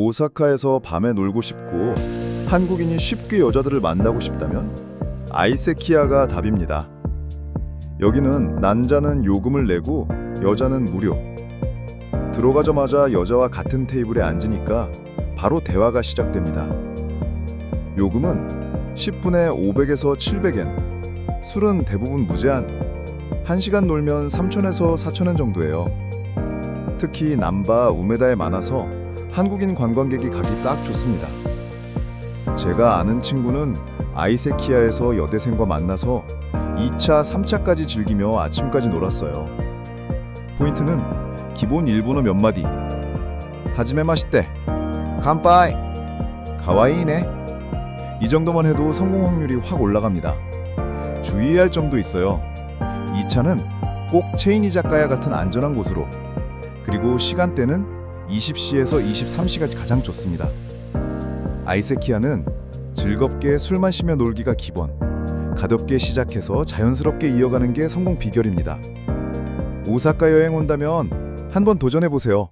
오사카에서 밤에 놀고 싶고 한국인이 쉽게 여자들을 만나고 싶다면 아이세키아가 답입니다. 여기는 남자는 요금을 내고 여자는 무료. 들어가자마자 여자와 같은 테이블에 앉으니까 바로 대화가 시작됩니다. 요금은 10분에 500에서 700엔. 술은 대부분 무제한. 1시간 놀면 3,000에서 4,000엔 정도예요. 특히 남바 우메다에 많아서 한국인 관광객이 가기 딱 좋습니다. 제가 아는 친구는 아이세키아에서 여대생과 만나서 2차, 3차까지 즐기며 아침까지 놀았어요. 포인트는 기본 일본어 몇 마디. 하지메 마시떼. 간빠이. 가와이네. 이 정도만 해도 성공 확률이 확 올라갑니다. 주의해야 할 점도 있어요. 2차는 꼭 체인 이 자카야 같은 안전한 곳으로. 그리고 시간대는 20시에서 23시가 가장 좋습니다. 아이세키아는 즐겁게 술 마시며 놀기가 기본. 가볍게 시작해서 자연스럽게 이어가는 게 성공 비결입니다. 오사카 여행 온다면 한번 도전해 보세요.